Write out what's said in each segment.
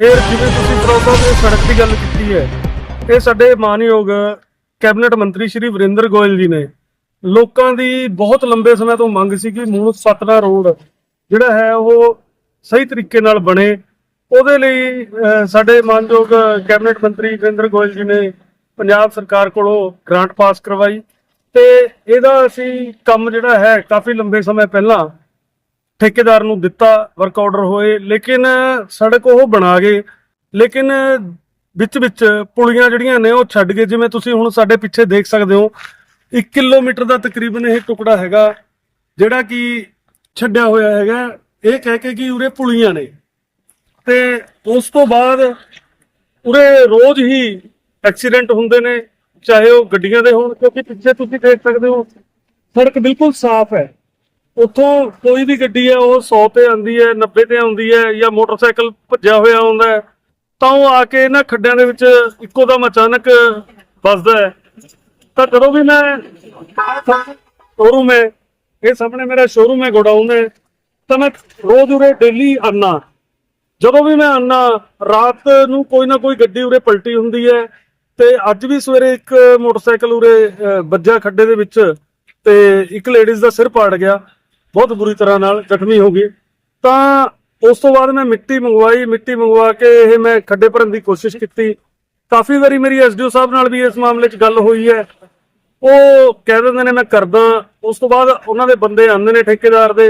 ਫਿਰ ਜਿਵੇਂ ਤੁਸੀਂ ਸਰੋਤਾ ਦੇ ਸੜਕ ਦੀ ਗੱਲ ਕੀਤੀ ਹੈ, ਇਹ ਸਾਡੇ ਮਾਨਯੋਗ ਕੈਬਨਿਟ ਮੰਤਰੀ ਸ਼੍ਰੀ ਵਰਿੰਦਰ ਗੋਇਲ ਜੀ ਨੇ ਲੋਕਾਂ ਦੀ ਬਹੁਤ ਲੰਬੇ ਸਮੇਂ ਤੋਂ ਮੰਗ ਸੀ ਕਿ ਮੂਲ ਸਤਨਾ ਰੋਡ ਜਿਹੜਾ ਹੈ ਉਹ ਸਹੀ ਤਰੀਕੇ ਨਾਲ ਬਣੇ। ਉਹਦੇ ਲਈ ਸਾਡੇ ਮਾਨਯੋਗ ਕੈਬਨਿਟ ਮੰਤਰੀ ਵਰਿੰਦਰ ਗੋਇਲ ਜੀ ਨੇ ਪੰਜਾਬ ਸਰਕਾਰ ਕੋਲੋਂ ਗ੍ਰਾਂਟ ਪਾਸ ਕਰਵਾਈ ਤੇ ਇਹਦਾ ਅਸੀਂ ਕੰਮ ਜਿਹੜਾ ਹੈ ਕਾਫੀ ਲੰਬੇ ਸਮੇਂ ਪਹਿਲਾਂ ਠੇਕੇਦਾਰ ਨੂੰ ਦਿੱਤਾ ਵਰਕ ਆਰਡਰ ਹੋਏ, ਲੇਕਿਨ ਸੜਕ ਉਹ ਬਣਾ ਗਏ। ਲੇਕਿਨ ਵਿੱਚ ਵਿੱਚ ਪੁਲੀਆਂ ਜਿਹੜੀਆਂ ਨੇ ਉਹ ਛੱਡ ਗਏ। ਜਿਵੇਂ ਤੁਸੀਂ ਹੁਣ ਸਾਡੇ ਪਿੱਛੇ ਦੇਖ ਸਕਦੇ ਹੋ 1 ਕਿਲੋਮੀਟਰ ਦਾ ਤਕਰੀਬਨ ਇਹ ਟੁਕੜਾ ਹੈਗਾ, ਜਿਹੜਾ ਕਿ ਛੱਡਿਆ ਹੋਇਆ ਹੈਗਾ। ਇਹ ਕਹਿ ਕੇ ਕਿ ਉਰੇ ਪੁਲੀਆਂ ਨੇ। ਤੇ ਉਸ ਤੋਂ ਬਾਅਦ ਉਰੇ ਰੋਜ਼ ਹੀ ਐਕਸੀਡੈਂਟ ਹੁੰਦੇ ਨੇ, ਚਾਹੇ ਉਹ ਗੱਡੀਆਂ ਦੇ ਹੋਣ, ਕਿਉਂਕਿ ਪਿੱਛੇ ਤੁਸੀਂ ਦੇਖ ਸਕਦੇ ਹੋ, ਸੜਕ ਬਿਲਕੁਲ ਸਾਫ਼ ਹੈ। ਉੱਥੋਂ ਕੋਈ ਵੀ ਗੱਡੀ ਹੈ ਉਹ 100 ਤੇ ਆਉਂਦੀ ਹੈ 90 ਤੇ ਆਉਂਦੀ ਹੈ ਜਾਂ ਮੋਟਰਸਾਈਕਲ ਭੱਜਿਆ ਹੋਇਆ ਆਉਂਦਾ ਹੈ ਤਾਂ ਉਹ ਆ ਕੇ ਇਹਨਾਂ ਖੱਡਿਆਂ ਦੇ ਵਿੱਚ ਇੱਕੋ ਦਮ ਅਚਾਨਕ ਵੱਜਦਾ ਹੈ। ਤਾਂ ਜਦੋਂ ਵੀ ਮੈਂ ਸ਼ੋਰੂਮ ਹੈ ਇਹ ਸਾਹਮਣੇ ਮੇਰਾ ਸ਼ੋਰੂਮ ਹੈ ਗੋਡਾਊਨ ਹੈ ਤਾਂ ਮੈਂ ਰੋਜ਼ ਉਰੇ ਡੇਲੀ ਆਨਾ ਜਦੋਂ ਵੀ ਮੈਂ ਆਨਾ ਰਾਤ ਨੂੰ ਕੋਈ ਨਾ ਕੋਈ ਗੱਡੀ ਉਰੇ ਪਲਟੀ ਹੁੰਦੀ ਹੈ ਤੇ ਅੱਜ ਵੀ ਸਵੇਰੇ ਇੱਕ ਮੋਟਰਸਾਈਕਲ ਉਰੇ ਅਹ, ਵੱਜਾ ਖੱਡੇ ਦੇ ਵਿੱਚ ਤੇ ਇੱਕ ਲੇਡੀਜ਼ ਦਾ ਸਿਰ ਪਾੜ ਗਿਆ। ਬਹੁਤ ਬੁਰੀ ਤਰ੍ਹਾਂ ਨਾਲ ਜ਼ਖਮੀ ਹੋ ਗਈ। ਤਾਂ ਉਸ ਤੋਂ ਬਾਅਦ ਮੈਂ ਮਿੱਟੀ ਮੰਗਵਾਈ ਮਿੱਟੀ ਮੰਗਵਾ ਕੇ ਇਹ ਮੈਂ ਖੱਡੇ ਭਰਨ ਦੀ ਕੋਸ਼ਿਸ਼ ਕੀਤੀ। ਕਾਫੀ ਵਾਰੀ ਮੇਰੀ ਐਸਡੀਓ ਸਾਹਿਬ ਨਾਲ ਵੀ ਇਸ ਮਾਮਲੇ 'ਚ ਗੱਲ ਹੋਈ ਹੈ। ਉਹ ਕਹਿ ਦਿੰਦੇ ਨੇ ਮੈਂ ਕਰਦਾ। ਉਸ ਤੋਂ ਬਾਅਦ ਉਹਨਾਂ ਦੇ ਬੰਦੇ ਆਉਂਦੇ ਨੇ ਠੇਕੇਦਾਰ ਦੇ।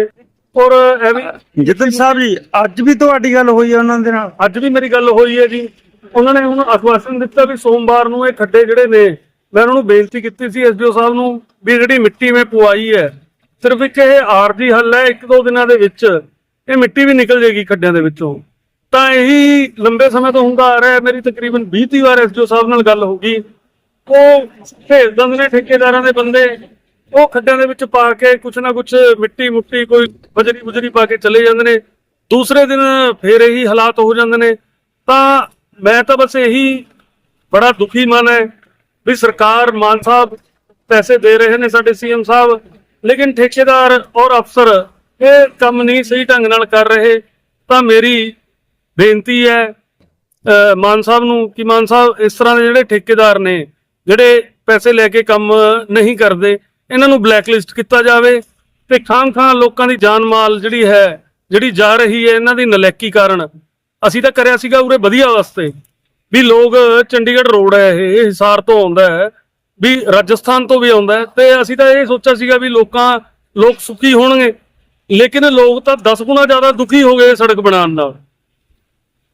ਔਰ ਐਵੇਂ ਜਿੱਦਨ ਸਾਹਿਬ ਜੀ ਅੱਜ ਵੀ ਤੁਹਾਡੀ ਗੱਲ ਹੋਈ ਹੈ ਉਹਨਾਂ ਦੇ ਨਾਲ? ਅੱਜ ਵੀ ਮੇਰੀ ਗੱਲ ਹੋਈ ਹੈ ਜੀ। ਉਹਨਾਂ ਨੇ ਹੁਣ ਆਸ਼ਵਾਸਨ ਦਿੱਤਾ ਵੀ ਸੋਮਵਾਰ ਨੂੰ ਇਹ ਖੱਡੇ ਜਿਹੜੇ ਨੇ ਮੈਂ ਉਹਨਾਂ ਨੂੰ ਬੇਨਤੀ ਕੀਤੀ ਸੀ ਐਸਡੀਓ ਸਾਹਿਬ ਨੂੰ ਵੀ ਜਿਹੜੀ ਮਿੱਟੀ ਮੈਂ ਪਵਾਈ ਹੈ ਸਿਰਫ ਇੱਕ ਇਹ ਆਰਜੀ ਹੱਲ ਹੈ, ਇੱਕ ਦੋ ਦਿਨਾਂ ਦੇ ਵਿੱਚ ਇਹ ਮਿੱਟੀ ਵੀ ਨਿਕਲ ਜਾਏਗੀ ਖੱਡਿਆਂ ਦੇ ਵਿੱਚੋਂ। ਤਾਂ ਇਹੀ ਲੰਬੇ ਸਮੇਂ ਤੋਂ ਹੁੰਦਾ ਆ ਰਿਹਾ ਮੇਰੀ ਤਕਰੀਬਨ 20 ਤੀਹ ਵਾਰ ਐਸਡੀਓ ਸਾਹਿਬ ਨਾਲ ਗੱਲ ਹੋ ਗਈ ਉਹ ਭੇਜ ਦਿੰਦੇ ਨੇ ਠੇਕੇਦਾਰਾਂ ਦੇ ਬੰਦੇ, ਉਹ ਖੱਡਿਆਂ ਦੇ ਵਿੱਚ ਪਾ ਕੇ ਕੁਛ ਨਾ ਕੁਛ ਮਿੱਟੀ ਮੁੱਟੀ ਕੋਈ ਬਜਰੀ ਬੁਜਰੀ ਪਾ ਕੇ ਚਲੇ ਜਾਂਦੇ ਨੇ। ਦੂਸਰੇ ਦਿਨ ਫੇਰ ਇਹੀ ਹਾਲਾਤ ਹੋ ਜਾਂਦੇ ਨੇ। ਤਾਂ ਮੈਂ ਤਾਂ ਬਸ ਇਹੀ ਬੜਾ ਦੁਖੀ ਮਨ ਹੈ ਵੀ ਸਰਕਾਰ ਮਾਨ ਸਾਹਿਬ ਪੈਸੇ ਦੇ ਰਹੇ ਨੇ ਸਾਡੇ ਸੀਐਮ ਸਾਹਿਬ। ਲੇਕਿਨ ਠੇਕੇਦਾਰ ਔਰ ਅਫਸਰ ਇਹ ਕੰਮ ਨਹੀਂ ਸਹੀ ਢੰਗ ਨਾਲ ਕਰ ਰਹੇ, ਤਾਂ ਮੇਰੀ ਬੇਨਤੀ ਹੈ ਮਾਨ ਸਾਹਿਬ ਨੂੰ ਕਿ ਮਾਨ ਸਾਹਿਬ ਇਸ ਤਰ੍ਹਾਂ ਦੇ ਜਿਹੜੇ ਠੇਕੇਦਾਰ ਨੇ, ਜਿਹੜੇ ਪੈਸੇ ਲੈ ਕੇ ਕੰਮ ਨਹੀਂ ਕਰਦੇ, ਇਹਨਾਂ ਨੂੰ ਬਲੈਕਲਿਸਟ ਕੀਤਾ ਜਾਵੇ ਤੇ ਖਾਮ ਖਾਂ ਲੋਕਾਂ ਦੀ ਜਾਨ ਮਾਲ ਜਿਹੜੀ ਹੈ, ਜਿਹੜੀ ਜਾ ਰਹੀ ਹੈ, ਇਹਨਾਂ ਦੀ ਨਲੈਕੀ ਕਾਰਨ। ਅਸੀਂ ਤਾਂ ਕਰਿਆ ਸੀਗਾ ਉਰੇ ਵਧੀਆ ਵਾਸਤੇ, ਵੀ ਲੋਕ ਚੰਡੀਗੜ੍ਹ ਰੋਡ ਹੈ, ਇਹ ਹਿਸਾਰ ਤੋਂ ਆਉਂਦਾ ਹੈ ਵੀ ਰਾਜਸਥਾਨ ਤੋਂ ਵੀ ਆਉਂਦਾ ਤੇ ਅਸੀਂ ਤਾਂ ਇਹ ਸੋਚਿਆ ਸੀਗਾ ਵੀ ਲੋਕਾਂ ਲੋਕ ਸੁਖੀ ਹੋਣਗੇ। ਲੇਕਿਨ ਲੋਕ ਤਾਂ 10 ਗੁਣਾ ਜ਼ਿਆਦਾ ਦੁਖੀ ਹੋ ਗਏ ਸੜਕ ਬਣਾਉਣ ਨਾਲ।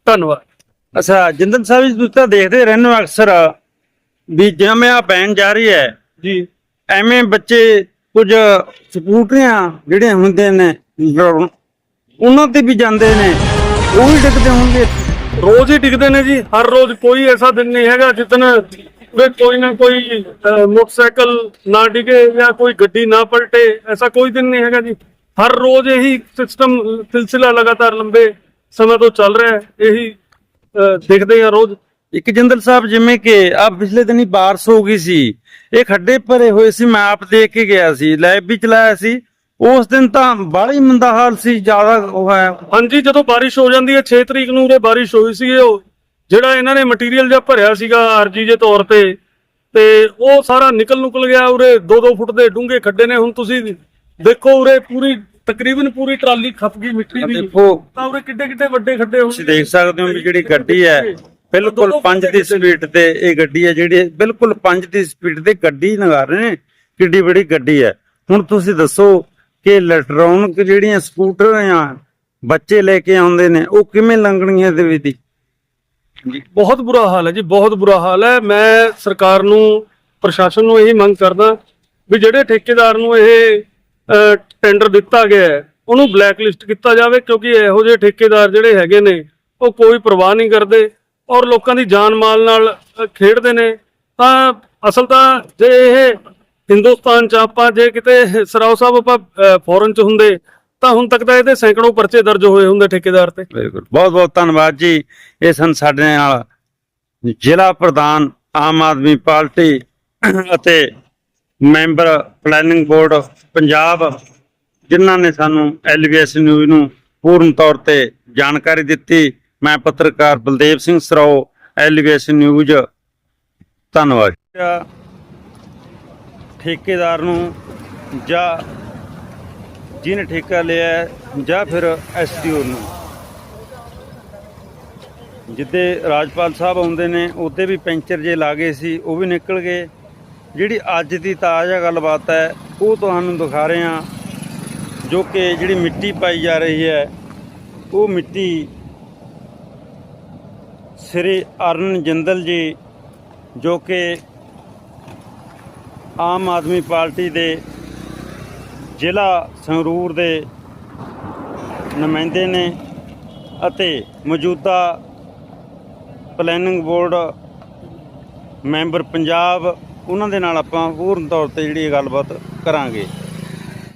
ਧੰਨਵਾਦ। ਅੱਛਾ ਜਿੰਦਨ ਸਾਹਿਬ ਜੀ ਤੁਸੀਂ ਤਾਂ ਦੇਖਦੇ ਰਹਿੰਦੇ ਹੋ ਅਕਸਰ ਵੀ ਜਿਵੇਂ ਆ ਬੈਨ ਜਾਰੀ ਹੈ। ਜੀ। ਐਵੇਂ ਬੱਚੇ ਕੁਝ ਸਕੂਟਰੀਆਂ ਜਿਹੜੇ ਹੁੰਦੇ ਨੇ ਉਹਨਾਂ ਤੇ ਵੀ ਜਾਂਦੇ ਨੇ। ਉਹ ਵੀ ਡਿੱਗਦੇ ਹੋਣਗੇ। ਰੋਜ਼ ਹੀ ਡਿੱਗਦੇ ਨੇ ਜੀ। ਹਰ ਰੋਜ਼ ਕੋਈ ਐਸਾ ਦਿਨ ਨਹੀਂ ਹੈਗਾ ਜਿੱਦਨ ਵੀ ਕੋਈ ਨਾ ਕੋਈ ਅਹ, ਮੋਟਰਸਾਈਕਲ ਨਾ ਡਿਗੇ ਜਾਂ ਕੋਈ ਗੱਡੀ ਨਾ ਪਲਟੇ ਐਸਾ ਕੋਈ ਦਿਨ ਨਹੀਂ ਹੈਗਾ ਜੀ। ਹਰ ਰੋਜ਼ ਇਹੀ ਸਿਸਟਮ ਸਿਲਸਿਲਾ ਲਗਾਤਾਰ ਲੰਬੇ ਸਮੇਂ ਤੋਂ ਚੱਲ ਰਿਹਾ ਹੈ। ਇਹੀ ਦੇਖਦੇ ਆ ਰੋਜ਼। ਇੱਕ ਜਿੰਦਲ ਸਾਹਿਬ ਜਿਵੇਂ ਕਿ ਆ ਪਿਛਲੇ ਦਿਨੀ ਬਾਰਿਸ਼ ਹੋ ਗਈ ਸੀ ਇਹ ਖੱਡੇ ਭਰੇ ਹੋਏ ਸੀ ਮੈਂ ਆਪ ਦੇਖ ਕੇ ਗਿਆ ਸੀ ਲੈਬ ਵੀ ਚਲਾਇਆ ਸੀ। ਉਸ ਦਿਨ ਤਾਂ ਹੀ ਮੰਦਾ ਹਾਲ ਸੀ ਜ਼ਿਆਦਾ ਉਹ ਹੈ। ਹਾਂਜੀ ਜਦੋਂ ਬਾਰਿਸ਼ ਹੋ ਜਾਂਦੀ ਹੈ 6 ਤਰੀਕ ਨੂੰ ਉਰੇ ਬਾਰਿਸ਼ ਹੋਈ ਸੀ ਉਹ ਜਿਹੜਾ ਇਹਨਾਂ ਨੇ ਮਟੀਰੀਅਲ ਜਿਹਾ ਭਰਿਆ ਸੀਗਾ ਆਰਜੀ ਦੇ ਤੌਰ ਤੇ ਤੇ ਉਹ ਸਾਰਾ ਨਿਕਲ ਨੁਕਲ ਗਿਆ ਉਰੇ 2-2 ਫੁੱਟ ਦੇ ਡੂੰਘੇ ਖੱਡੇ ਨੇ ਹੁਣ ਤੁਸੀਂ ਦੇਖੋ ਉਰੇ ਪੂਰੀ ਤਕਰੀਬਨ ਪੂਰੀ ਟਰਾਲੀ ਖੱਪ ਗਈ ਮਿੱਟੀ ਦੀ। ਦੇਖੋ। ਤਾਂ ਉਰੇ ਕਿੱਡੇ ਕਿੱਡੇ ਵੱਡੇ ਖੱਡੇ ਹੋਣ ਤੁਸੀਂ ਦੇਖ ਸਕਦੇ ਹੋ ਵੀ ਜਿਹੜੀ ਗੱਡੀ ਹੈ ਬਿਲਕੁਲ 5 ਦੀ ਸਪੀਡ ਤੇ ਇਹ ਗੱਡੀ ਹੈ ਜਿਹੜੀ ਬਿਲਕੁਲ 5 ਦੀ ਸਪੀਡ ਤੇ ਗੱਡੀ ਲਗਾ ਰਹੇ ਨੇ ਕਿੱਡੀ ਬੜੀ ਗੱਡੀ ਹੈ। ਹੁਣ ਤੁਸੀਂ ਦੱਸੋ ਕਿ ਇਲੈਕਟ੍ਰੋਨਿਕ ਜਿਹੜੀਆਂ ਸਕੂਟਰ ਆ ਬੱਚੇ ਲੈ ਕੇ ਆਉਂਦੇ ਨੇ ਉਹ ਕਿਵੇਂ ਲੰਘਣੀਆਂ ਦੇ ਵਿੱਚ? ਬਹੁਤ ਬੁਰਾ ਹਾਲ ਹੈ ਜੀ ਬਹੁਤ ਬੁਰਾ ਹਾਲ ਹੈ। ਮੈਂ ਸਰਕਾਰ ਨੂੰ ਪ੍ਰਸ਼ਾਸਨ ਨੂੰ ਇਹੀ ਮੰਗ ਕਰਦਾ ਵੀ ਜਿਹੜੇ ਠੇਕੇਦਾਰ ਨੂੰ ਇਹ ਅਹ, ਟੈਂਡਰ ਦਿੱਤਾ ਗਿਆ ਹੈ ਉਹਨੂੰ ਬਲੈਕ ਲਿਸਟ ਕੀਤਾ ਜਾਵੇ ਕਿਉਂਕਿ ਇਹੋ ਜਿਹੇ ਠੇਕੇਦਾਰ ਜਿਹੜੇ ਹੈਗੇ ਨੇ ਉਹ ਕੋਈ ਪਰਵਾਹ ਨਹੀਂ ਕਰਦੇ ਔਰ ਲੋਕਾਂ ਦੀ ਜਾਨ ਮਾਲ ਨਾਲ ਖੇਡਦੇ ਨੇ। ਤਾਂ ਅਸਲ ਤਾਂ ਜੇ ਇਹ ਹਿੰਦੁਸਤਾਨ ਚ ਆਪਾਂ ਜੇ ਕਿਤੇ ਸਰਾਓ ਸਾਹਿਬ ਆਪਾਂ ਫੋਰਨ ਚ ਹੁੰਦੇ ਤਾਂ ਹੁਣ ਤੱਕ ਤਾਂ ਇਹਦੇ ਸੈਂਕੜੋਂ ਪਰਚੇ ਦਰਜ ਹੋਏ ਹੁੰਦੇ ਠੇਕੇਦਾਰ ਤੇ। ਬਿਲਕੁਲ। ਬਹੁਤ ਬਹੁਤ ਧੰਨਵਾਦ ਜੀ। ਇਹ ਸਨ ਸਾਡੇ ਨਾਲ ਜ਼ਿਲ੍ਹਾ ਪ੍ਰਧਾਨ ਆਮ ਆਦਮੀ ਪਾਰਟੀ ਅਤੇ ਮੈਂਬਰ ਪਲੈਨਿੰਗ ਬੋਰਡ ਪੰਜਾਬ ਜਿਨ੍ਹਾਂ ਨੇ ਸਾਨੂੰ ਐਲਬੀਐਸ ਨਿਊਜ਼ ਨੂੰ ਪੂਰਨ ਤੌਰ ਤੇ ਜਾਣਕਾਰੀ ਦਿੱਤੀ। ਮੈਂ ਪੱਤਰਕਾਰ ਬਲਦੇਵ ਸਿੰਘ ਸਰਾਓ ਐਲੀਵੇਸ਼ਨ ਨਿਊਜ਼। ਧੰਨਵਾਦ। ਠੇਕੇਦਾਰ ਨੂੰ ਜਾਂ ਜਿਹਨੇ ਠੇਕਾ ਲਿਆ ਜਾਂ ਫਿਰ ਐਸਡੀਓ ਨੂੰ। ਜਿੱਦੇ ਰਾਜਪਾਲ ਸਾਹਿਬ ਆਉਂਦੇ ਨੇ, ਉਹਦੇ ਵੀ ਪੈਂਚਰ ਜੇ ਲਾ ਗਏ ਸੀ, ਉਹ ਵੀ ਨਿਕਲ ਗਏ। ਜਿਹੜੀ ਅੱਜ ਦੀ ਤਾਜ਼ਾ ਗੱਲਬਾਤ ਹੈ, ਉਹ ਤੁਹਾਨੂੰ ਦਿਖਾ ਰਹੇ ਹਾਂ, ਜੋ ਕਿ ਜਿਹੜੀ ਮਿੱਟੀ ਪਾਈ ਜਾ ਰਹੀ ਹੈ, ਉਹ ਮਿੱਟੀ ਸ੍ਰੀ ਅਰਨ ਜਿੰਦਲ ਜੀ, ਜੋ ਕਿ ਆਮ ਆਦਮੀ ਪਾਰਟੀ ਦੇ ਜ਼ਿਲ੍ਹਾ ਸੰਗਰੂਰ ਦੇ ਨੁਮਾਇੰਦੇ ਨੇ ਅਤੇ ਮੌਜੂਦਾ ਪਲੈਨਿੰਗ ਬੋਰਡ ਮੈਂਬਰ ਪੰਜਾਬ, ਉਹਨਾਂ ਦੇ ਨਾਲ ਆਪਾਂ ਪੂਰਨ ਤੌਰ ਤੇ ਜਿਹੜੀ ਇਹ ਗੱਲਬਾਤ ਕਰਾਂਗੇ।